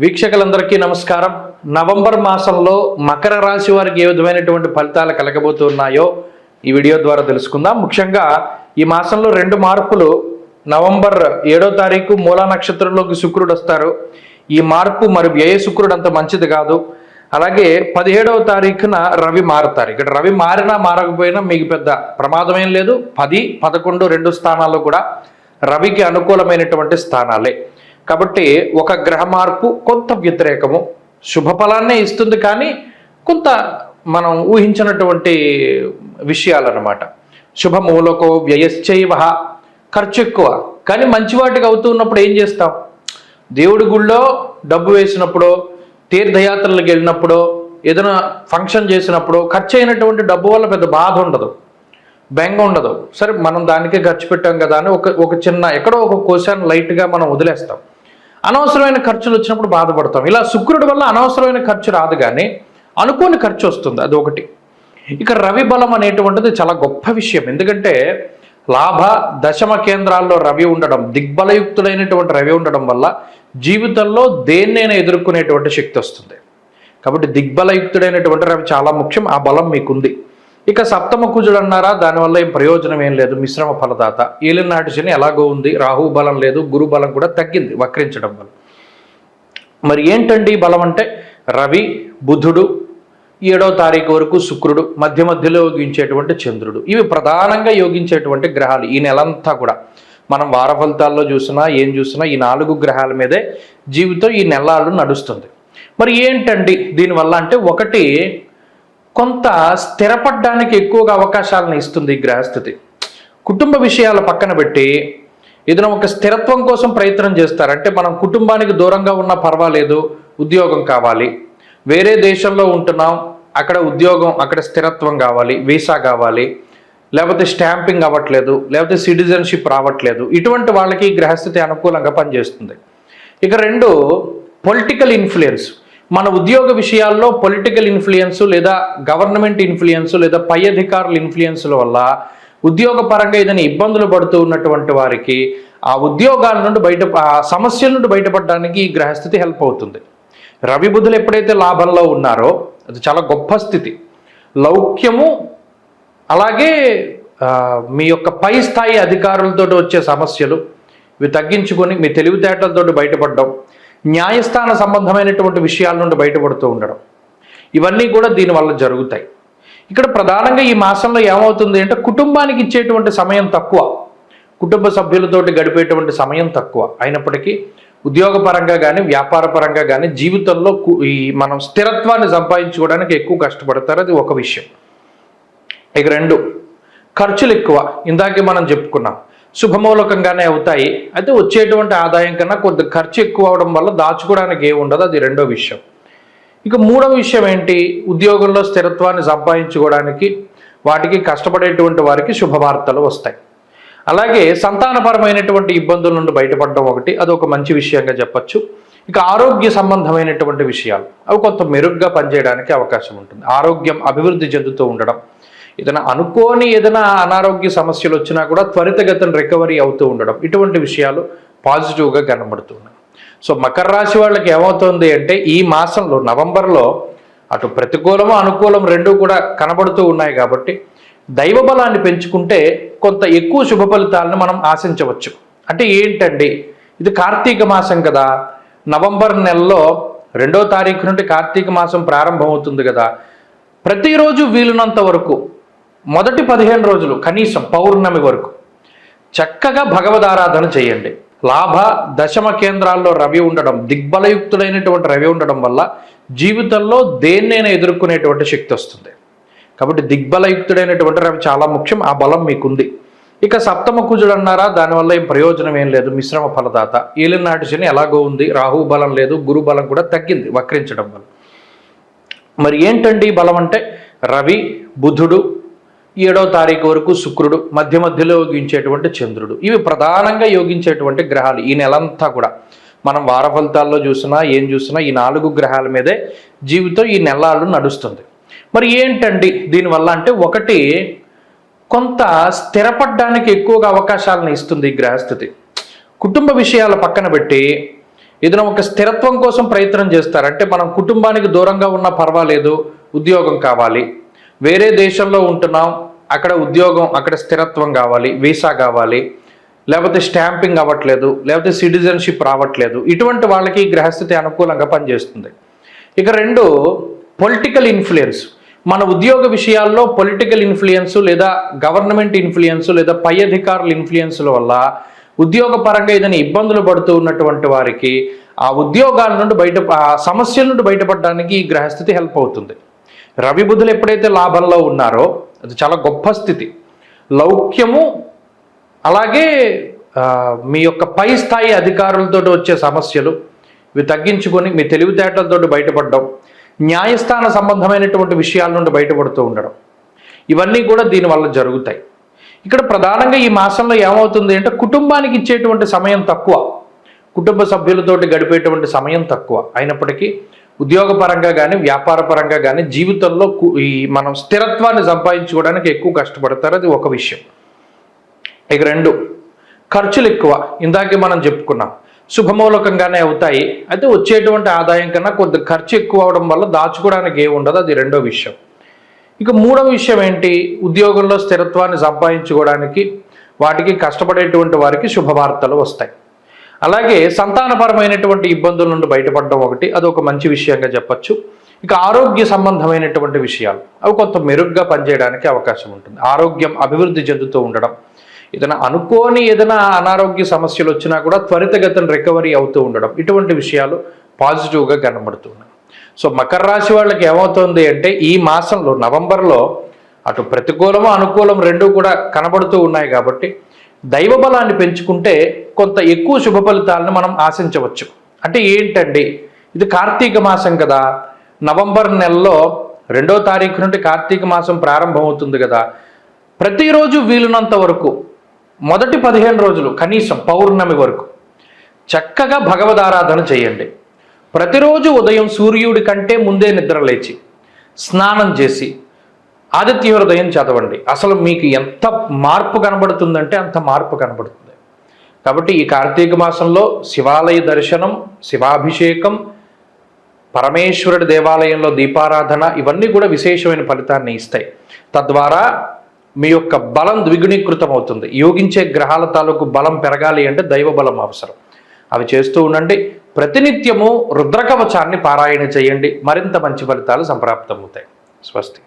వీక్షకులందరికీ నమస్కారం. నవంబర్ మాసంలో మకర రాశి వారికి ఏ విధమైనటువంటి ఫలితాలు కలగబోతున్నాయో ఈ వీడియో ద్వారా తెలుసుకుందాం. ముఖ్యంగా ఈ మాసంలో రెండు మార్పులు. నవంబర్ ఏడో తారీఖు మూలా నక్షత్రంలోకి శుక్రుడు వస్తారు. ఈ మార్పు మరి వ్యయ శుక్రుడు అంత మంచిది కాదు. అలాగే పదిహేడవ తారీఖున రవి మారుతారు. ఇక్కడ రవి మారినా మారకపోయినా మీకు పెద్ద ప్రమాదం ఏం లేదు. పది పదకొండు రెండు స్థానాల్లో కూడా రవికి అనుకూలమైనటువంటి స్థానాలే. కాబట్టి ఒక గ్రహ మార్పు కొంత వ్యతిరేకము శుభఫలాన్నే ఇస్తుంది కానీ కొంత మనం ఊహించినటువంటి విషయాలన్నమాట. శుభమూలకో వ్యయశ్చైవ ఖర్చు ఎక్కువ. కానీ మంచి వాటికి అవుతున్నప్పుడు ఏం చేస్తాం? దేవుడి గుళ్ళో డబ్బు వేసినప్పుడు తీర్థయాత్రలకు వెళ్ళినప్పుడు ఏదైనా ఫంక్షన్ చేసినప్పుడు ఖర్చు అయినటువంటి డబ్బు వల్ల పెద్ద బాధ ఉండదు. బెంగ ఉండదు. సరే మనం దానికే ఖర్చు పెట్టాం కదా అని ఒక ఒక చిన్న ఎక్కడో ఒక క్వశ్చన్ లైట్గా మనం వదిలేస్తాం. అనవసరమైన ఖర్చులు వచ్చినప్పుడు బాధపడతాం. ఇలా శుక్రుడి వల్ల అనవసరమైన ఖర్చు రాదు కానీ అనుకోని ఖర్చు వస్తుంది. అది ఒకటి. ఇక రవి బలం అనేటువంటిది చాలా గొప్ప విషయం. ఎందుకంటే లాభ దశమ కేంద్రాల్లో రవి ఉండడం దిగ్బలయుక్తుడైనటువంటి రవి ఉండడం వల్ల జీవితంలో దేన్నైనా ఎదుర్కొనేటువంటి శక్తి వస్తుంది. కాబట్టి దిగ్బలయుక్తుడైనటువంటి రవి చాలా ముఖ్యం. ఆ బలం మీకుంది. ఇక సప్తమ కుజుడు అన్నారా? దానివల్ల ఏం ప్రయోజనం ఏం లేదు. మిశ్రమ ఫలదాత. ఏలినాటి శని ఎలాగో ఉంది. రాహు బలం లేదు. గురు బలం కూడా తగ్గింది వక్రించడం వల్ల. మరి ఏంటండి బలం అంటే? రవి బుధుడు ఏడో తారీఖు వరకు శుక్రుడు మధ్య మధ్యలో యోగించేటువంటి చంద్రుడు. ఇవి ప్రధానంగా యోగించేటువంటి గ్రహాలు ఈ నెలంతా కూడా. మనం వార ఫలితాల్లో చూసినా ఏం చూసినా ఈ నాలుగు గ్రహాల మీదే జీవితం ఈ నెలలు నడుస్తుంది. మరి ఏంటండి దీనివల్ల అంటే? ఒకటి కొంత స్థిరపడడానికి ఎక్కువగా అవకాశాలను ఇస్తుంది గ్రహస్థితి. కుటుంబ విషయాల పక్కన పెట్టి ఏదైనా ఒక స్థిరత్వం కోసం ప్రయత్నం చేస్తారు. అంటే మనం కుటుంబానికి దూరంగా ఉన్నా పర్వాలేదు ఉద్యోగం కావాలి. వేరే దేశంలో ఉంటున్నాం అక్కడ ఉద్యోగం అక్కడ స్థిరత్వం కావాలి వీసా కావాలి లేకపోతే స్టాంపింగ్ అవ్వట్లేదు లేకపోతే సిటిజన్షిప్ రావట్లేదు. ఇటువంటి వాళ్ళకి గ్రహస్థితి అనుకూలంగా పనిచేస్తుంది. ఇక రెండు పొలిటికల్ ఇన్ఫ్లుయెన్స్. మన ఉద్యోగ విషయాల్లో పొలిటికల్ ఇన్ఫ్లుయెన్స్ లేదా గవర్నమెంట్ ఇన్ఫ్లుయెన్స్ లేదా పై అధికారుల ఇన్ఫ్లుయెన్స్ల వల్ల ఉద్యోగపరంగా ఏదైనా ఇబ్బందులు పడుతూ ఉన్నటువంటి వారికి ఆ ఉద్యోగాల నుండి బయట ఆ సమస్యల నుండి బయటపడడానికి ఈ గ్రహస్థితి హెల్ప్ అవుతుంది. రవి బుధులు ఎప్పుడైతే లాభంలో ఉన్నారో అది చాలా గొప్ప స్థితి. లౌక్యము అలాగే మీ యొక్క పై స్థాయి అధికారులతో వచ్చే సమస్యలు ఇవి తగ్గించుకొని మీ తెలివితేటలతో బయటపడడం న్యాయస్థాన సంబంధమైనటువంటి విషయాల నుండి బయటపడుతూ ఉండడం. ఇవన్నీ కూడా దీనివల్ల జరుగుతాయి. ఇక్కడ ప్రధానంగా ఈ మాసంలో ఏమవుతుంది అంటే కుటుంబానికి ఇచ్చేటువంటి సమయం తక్కువ. కుటుంబ సభ్యులతోటి గడిపేటువంటి సమయం తక్కువ. అయినప్పటికీ ఉద్యోగపరంగా కానీ వ్యాపారపరంగా కానీ జీవితంలో కు- ఈ మనం స్థిరత్వాన్ని సంపాదించుకోవడానికి ఎక్కువ కష్టపడతారు. అది ఒక విషయం. ఇక రెండు ఖర్చులు ఎక్కువ. ఇందాకే మనం చెప్పుకున్నాం. శుభమూలకంగానే అవుతాయి. అయితే వచ్చేటువంటి ఆదాయం కన్నా కొంత ఖర్చు ఎక్కువ అవడం వల్ల దాచుకోవడానికి ఏమి ఉండదు అది రెండో విషయం. ఇక మూడవ విషయం ఏంటి? ఉద్యోగంలో స్థిరత్వాన్ని సంపాదించుకోవడానికి వాటికి కష్టపడేటువంటి వారికి శుభవార్తలు వస్తాయి. అలాగే సంతానపరమైనటువంటి ఇబ్బందుల నుండి బయటపడడం ఒకటి అది ఒక మంచి విషయంగా చెప్పచ్చు. ఇక ఆరోగ్య సంబంధమైనటువంటి విషయాలు అవి కొంత మెరుగ్గా పనిచేయడానికి అవకాశం ఉంటుంది. ఆరోగ్యం అభివృద్ధి చెందుతూ ఉండడం ఏదైనా అనుకోని ఏదైనా అనారోగ్య సమస్యలు వచ్చినా కూడా త్వరితగతిన రికవరీ అవుతూ ఉండడం. ఇటువంటి విషయాలు పాజిటివ్గా కనబడుతున్నాయి. సో మకర రాశి వాళ్ళకి ఏమవుతుంది అంటే ఈ మాసంలో నవంబర్లో అటు ప్రతికూలము అనుకూలం రెండూ కూడా కనబడుతూ ఉన్నాయి కాబట్టి దైవ బలాన్ని పెంచుకుంటే కొంత ఎక్కువ శుభ ఫలితాలను మనం ఆశించవచ్చు. అంటే ఏంటండి? ఇది కార్తీక మాసం కదా. నవంబర్ నెలలో రెండో తారీఖు నుండి కార్తీక మాసం ప్రారంభమవుతుంది కదా. ప్రతిరోజు వీలునంత వరకు మొదటి పదిహేను రోజులు కనీసం పౌర్ణమి వరకు చక్కగా భగవదారాధన చేయండి. లాభ దశమ కేంద్రాల్లో రవి ఉండడం దిగ్బలయుక్తుడైనటువంటి రవి ఉండడం వల్ల జీవితంలో దేన్నైనా ఎదుర్కొనేటువంటి శక్తి వస్తుంది. కాబట్టి దిగ్బలయుక్తుడైనటువంటి రవి చాలా ముఖ్యం ఆ బలం మీకుంది. ఇక సప్తమ కుజుడు అన్నారా దానివల్ల ఏం ప్రయోజనం ఏం లేదు మిశ్రమ ఫలదాత. ఏలినాటి శని ఎలాగో ఉంది రాహు బలం లేదు గురు బలం కూడా తగ్గింది వక్రించడం వల్ల. మరి ఏంటండి బలం అంటే? రవి బుధుడు ఏడో తారీఖు వరకు శుక్రుడు మధ్య మధ్యలో యోగించేటువంటి చంద్రుడు. ఇవి ప్రధానంగా యోగించేటువంటి గ్రహాలు ఈ నెలంతా కూడా. మనం వార ఫలితాల్లో చూసినా ఏం చూసినా ఈ నాలుగు గ్రహాల మీదే జీవితం ఈ నెలలు నడుస్తుంది. మరి ఏంటండి దీనివల్ల అంటే ఒకటి కొంత స్థిరపడడానికి ఎక్కువగా అవకాశాలను ఇస్తుంది ఈ గ్రహస్థితి. కుటుంబ విషయాల పక్కన పెట్టి ఏదైనా ఒక స్థిరత్వం కోసం ప్రయత్నం చేస్తారు. అంటే మనం కుటుంబానికి దూరంగా ఉన్నా పర్వాలేదు ఉద్యోగం కావాలి వేరే దేశంలో ఉంటున్నాం అక్కడ ఉద్యోగం అక్కడ స్థిరత్వం కావాలి వీసా కావాలి లేకపోతే స్టాంపింగ్ అవ్వట్లేదు లేకపోతే సిటిజన్షిప్ రావట్లేదు. ఇటువంటి వాళ్ళకి గ్రహస్థితి అనుకూలంగా పనిచేస్తుంది. ఇక రెండు పొలిటికల్ ఇన్ఫ్లుయెన్స్. మన ఉద్యోగ విషయాల్లో పొలిటికల్ ఇన్ఫ్లుయెన్స్ లేదా గవర్నమెంట్ ఇన్ఫ్లుయెన్స్ లేదా పై అధికారుల ఇన్ఫ్లుయెన్స్ల వల్ల ఉద్యోగ పరంగా ఏదైనా ఇబ్బందులు పడుతూ ఉన్నటువంటి వారికి ఆ ఉద్యోగాల నుండి బయట సమస్యల నుండి బయటపడడానికి ఈ గ్రహస్థితి హెల్ప్ అవుతుంది. రవి బుధులు ఎప్పుడైతే లాభంలో ఉన్నారో అది చాలా గొప్ప స్థితి. లౌక్యము అలాగే మీ యొక్క పై స్థాయి అధికారులతో వచ్చే సమస్యలు ఇవి తగ్గించుకొని మీ తెలివితేటలతో బయటపడడం న్యాయస్థాన సంబంధమైనటువంటి విషయాల నుండి బయటపడుతూ ఉండడం ఇవన్నీ కూడా దీనివల్ల జరుగుతాయి. ఇక్కడ ప్రధానంగా ఈ మాసంలో ఏమవుతుంది అంటే కుటుంబానికి ఇచ్చేటువంటి సమయం తక్కువ. కుటుంబ సభ్యులతోటి గడిపేటువంటి సమయం తక్కువ. అయినప్పటికీ ఉద్యోగపరంగా కానీ వ్యాపార పరంగా కానీ జీవితంలో ఈ మనం స్థిరత్వాన్ని సంపాదించుకోవడానికి ఎక్కువ కష్టపడతారు. అది ఒక విషయం. ఇక రెండు ఖర్చులు ఎక్కువ. ఇందాకే మనం చెప్పుకున్నాం. శుభమూలకంగానే అవుతాయి. అయితే వచ్చేటువంటి ఆదాయం కన్నా కొద్ది ఖర్చు ఎక్కువ అవడం వల్ల దాచుకోవడానికి ఏమి ఉండదు. అది రెండో విషయం. ఇక మూడో విషయం ఏంటి? ఉద్యోగంలో స్థిరత్వాన్ని సంపాదించుకోవడానికి వాటికి కష్టపడేటువంటి వారికి శుభవార్తలు వస్తాయి. అలాగే సంతానపరమైనటువంటి ఇబ్బందుల నుండి బయటపడడం ఒకటి. అది ఒక మంచి విషయంగా చెప్పచ్చు. ఇక ఆరోగ్య సంబంధమైనటువంటి విషయాలు. అవి కొంత మెరుగ్గా పనిచేయడానికి అవకాశం ఉంటుంది. ఆరోగ్యం అభివృద్ధి చెందుతూ ఉండడం. ఏదైనా అనుకోని ఏదైనా అనారోగ్య సమస్యలు వచ్చినా కూడా త్వరితగతిన రికవరీ అవుతూ ఉండడం. ఇటువంటి విషయాలు పాజిటివ్గా కనబడుతున్నాయి సో మకర రాశి వాళ్ళకి ఏమవుతుంది అంటే ఈ మాసంలో నవంబర్లో అటు ప్రతికూలము అనుకూలం రెండు కూడా కనబడుతూ ఉన్నాయి కాబట్టి దైవ బలాన్ని పెంచుకుంటే కొంత ఎక్కువ శుభ ఫలితాలను మనం ఆశించవచ్చు. అంటే ఏంటండి? ఇది కార్తీక మాసం కదా. నవంబర్ నెలలో రెండో తారీఖు నుండి కార్తీక మాసం ప్రారంభమవుతుంది కదా. ప్రతిరోజు వీలునంత వరకు మొదటి పదిహేను రోజులు కనీసం పౌర్ణమి వరకు చక్కగా భగవదారాధన చేయండి. ప్రతిరోజు ఉదయం సూర్యుడి కంటే ముందే నిద్ర లేచి స్నానం చేసి ఆదిత్య హృదయం చదవండి. అసలు మీకు ఎంత మార్పు కనబడుతుందంటే అంత మార్పు కనబడుతుంది. కాబట్టి ఈ కార్తీక మాసంలో శివాలయ దర్శనం శివాభిషేకం పరమేశ్వరుడి దేవాలయంలో దీపారాధన ఇవన్నీ కూడా విశేషమైన ఫలితాన్ని ఇస్తాయి. తద్వారా మీ యొక్క బలం ద్విగుణీకృతం అవుతుంది యోగించే గ్రహాల తాలూకు బలం పెరగాలి అంటే దైవ బలం అవసరం. అవి చేస్తూ ఉండండి. ప్రతినిత్యము రుద్రకవచాన్ని పారాయణ చేయండి. మరింత మంచి ఫలితాలు సంప్రాప్తమవుతాయి. స్వస్తి.